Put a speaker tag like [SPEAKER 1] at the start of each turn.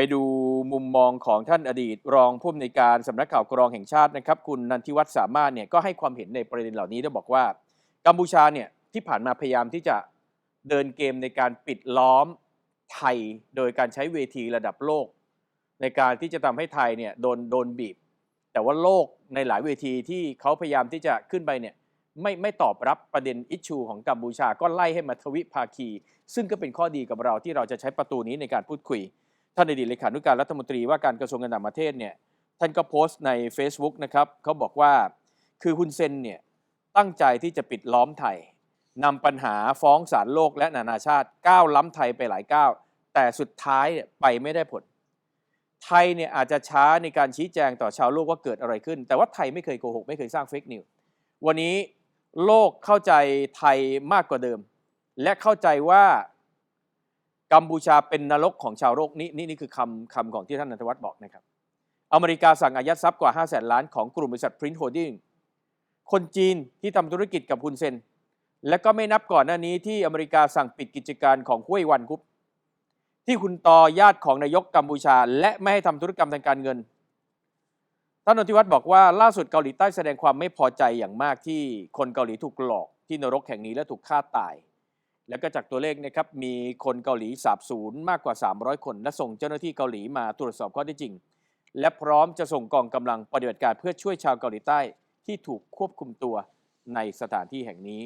[SPEAKER 1] ไปดูมุมมองของท่านอดีต รองผู้อำนวยการสำนักข่าวกรองแห่งชาตินะครับ คุณนันทิวัฒน์สามารถเนี่ยก็ให้ความเห็นในประเด็นเหล่านี้ด้วยบอกว่า กัมพูชาเนี่ยที่ผ่านมาพยายามที่จะเดินเกมในการปิดล้อมไทยโดยการใช้เวทีระดับโลก ในการที่จะทำให้ไทยเนี่ยโดนโดนบีบ แต่ว่าโลกในหลายเวทีที่เขาพยายามที่จะขึ้นไปเนี่ยไม่ไม่ตอบรับประเด็นอิชชูของกัมพูชาก็ไล่ให้มาทวิภาคี ซึ่งก็เป็นข้อดีกับเราที่เราจะใช้ประตูนี้ในการพูดคุย ท่านอดีตเลขานุการรัฐมนตรีว่าการกระทรวงการต่างประเทศเนี่ยท่านก็โพสต์ใน Facebook นะครับเขาบอกว่าคือฮุนเซนเนี่ยตั้งใจที่จะปิดล้อมไทยนำปัญหาฟ้องศาลโลกและนานาชาติก้าวล้ำไทยไปหลายก้าวแต่สุดท้ายไปไม่ได้ผล ไทยเนี่ยอาจจะช้าในการชี้แจงต่อชาวโลกว่าเกิดอะไรขึ้น แต่ว่าไทยไม่เคยโกหกไม่เคยสร้างเฟกนิววันนี้โลกเข้าใจไทยมากกว่าเดิม และเข้าใจว่า กัมพูชาเป็นนรกของชาวโลกนี่นี่นี่คือคำคำของที่ท่านนันทวัฒน์บอกนะครับ อเมริกาสั่งอายัดทรัพย์กว่า 5 0 0แสนล้านของกลุ่มบริษัท Print Holding คนจีนที่ทำธุรกิจกับฮุนเซน และก็ไม่นับก่อนหน้านี้ที่อเมริกาสั่งปิดกิจการของห้วยวันกรุ๊ปที่คุณตอญาติของนายกกัมพูชา และไม่ให้ทำธุรกรรมทางการเงินท่านนนทิวัฒน์บอกว่าล่าสุดเกาหลีใต้แสดงความไม่พอใจอย่างมากที่คนเกาหลีถูกหลอกที่นรกแห่งนี้และถูกฆ่าตาย แล้วก็จากตัวเลขนะครับมีคนเกาหลีสาบสูญมากกว่า 300 คน และส่งเจ้าหน้าที่เกาหลีมาตรวจสอบข้อเท็จจริง และพร้อมจะส่งกองกำลังปฏิบัติการเพื่อช่วยชาวเกาหลีใต้ที่ถูกควบคุมตัวในสถานที่แห่งนี้